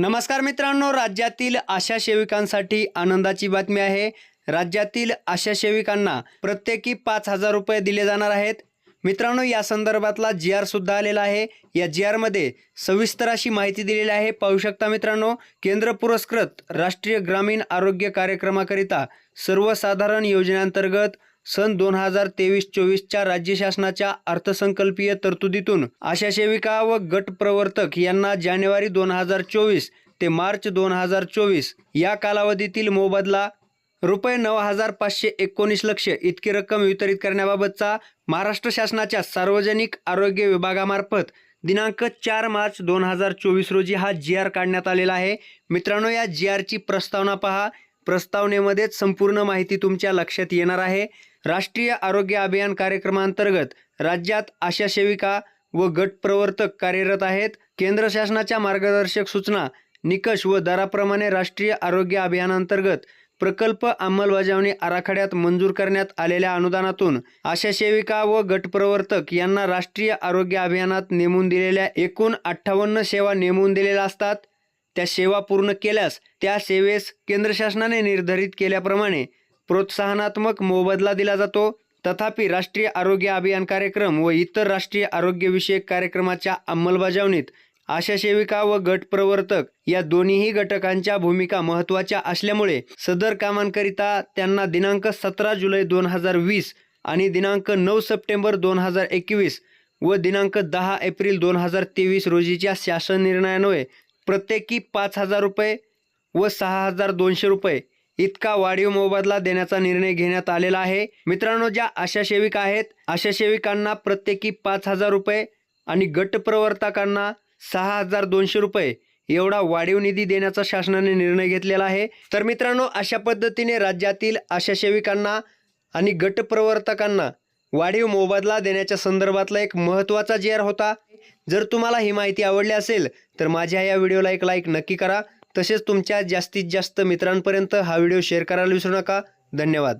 नमस्कार मित्रांनो राज्यातील आशा सेविकांसाठी आनंदाची बातमी आहे. राज्यातील आशा सेविकांना प्रत्येकी पाच हजार रुपये दिले जाणार आहेत. मित्रांनो या संदर्भातला जी आर सुद्धा आलेला आहे. या जी आरमध्ये सविस्तर अशी माहिती दिलेली आहे. पाहू शकता मित्रांनो केंद्र पुरस्कृत राष्ट्रीय ग्रामीण आरोग्य कार्यक्रमाकरिता सर्वसाधारण योजनेअंतर्गत सन दोन हजार तेवीस चोवीसच्या राज्य शासनाच्या अर्थसंकल्पीय तरतुदीतून आशा सेविका व गट प्रवर्तक यांना जानेवारी दोन हजार चोवीस ते मार्च दोन हजार चोवीस या कालावधीतील मोबदला रुपये नऊ हजार पाचशे एकोणीस लक्ष इतकी रक्कम वितरित करण्याबाबतचा महाराष्ट्र शासनाच्या सार्वजनिक आरोग्य विभागामार्फत दिनांक चार मार्च दोन हजार चोवीस रोजी हा जी आर काढण्यात आलेला आहे. मित्रांनो या जी आरची प्रस्तावना पहा. प्रस्तावनेमध्येच संपूर्ण माहिती तुमच्या लक्षात येणार आहे. राष्ट्रीय आरोग्य अभियान कार्यक्रमांतर्गत राज्यात आशा सेविका व गट प्रवर्तक कार्यरत आहेत. केंद्र शासनाच्या मार्गदर्शक सूचना निकष व दराप्रमाणे राष्ट्रीय आरोग्य अभियानांतर्गत प्रकल्प अंमलबजावणी आराखड्यात मंजूर करण्यात आलेल्या अनुदानातून आशा सेविका व गटप्रवर्तक यांना राष्ट्रीय आरोग्य अभियानात नेमून दिलेल्या एकूण अठ्ठावन्न सेवा नेमून दिलेल्या असतात. त्या सेवा पूर्ण केल्यास त्या सेवेस केंद्र शासनाने निर्धारित केल्याप्रमाणे प्रोत्साहनात्मक मोबदला दिला जातो. तथापि राष्ट्रीय आरोग्य अभियान कार्यक्रम व इतर राष्ट्रीय आरोग्यविषयक कार्यक्रमाच्या अंमलबजावणीत आशा सेविका व गट प्रवर्तक या दोन्हीही घटकांच्या भूमिका महत्त्वाच्या असल्यामुळे सदर कामांकरिता त्यांना दिनांक सतरा जुलै दोन हजार वीस आणि दिनांक नऊ सप्टेंबर दोन हजार एकवीस व दिनांक दहा एप्रिल दोन हजार तेवीस रोजीच्या शासन निर्णयान्वये प्रत्येकी पाच हजार रुपये व सहा हजार दोनशे रुपये इतका वाढीव मोबदला देण्याचा निर्णय घेण्यात आलेला आहे. मित्रांनो ज्या आशा सेविका आहेत आशा सेविकांना प्रत्येकी पाच हजार रुपये आणि गट प्रवर्तकांना सहा हजार दोनशे रुपये एवढा वाढीव निधी देण्याचा शासनाने निर्णय घेतलेला आहे. तर मित्रांनो अशा पद्धतीने राज्यातील आशा सेविकांना आणि गट प्रवर्तकांना वाढीव मोबदला देण्याच्या संदर्भातला एक महत्त्वाचा जेअर होता. जर तुम्हाला ही माहिती आवडली असेल तर माझ्या या व्हिडिओला एक लाईक नक्की करा. तसेच तुमच्या जास्तीत जास्त मित्रांपर्यंत हा व्हिडिओ शेअर करायला विसरू नका. धन्यवाद.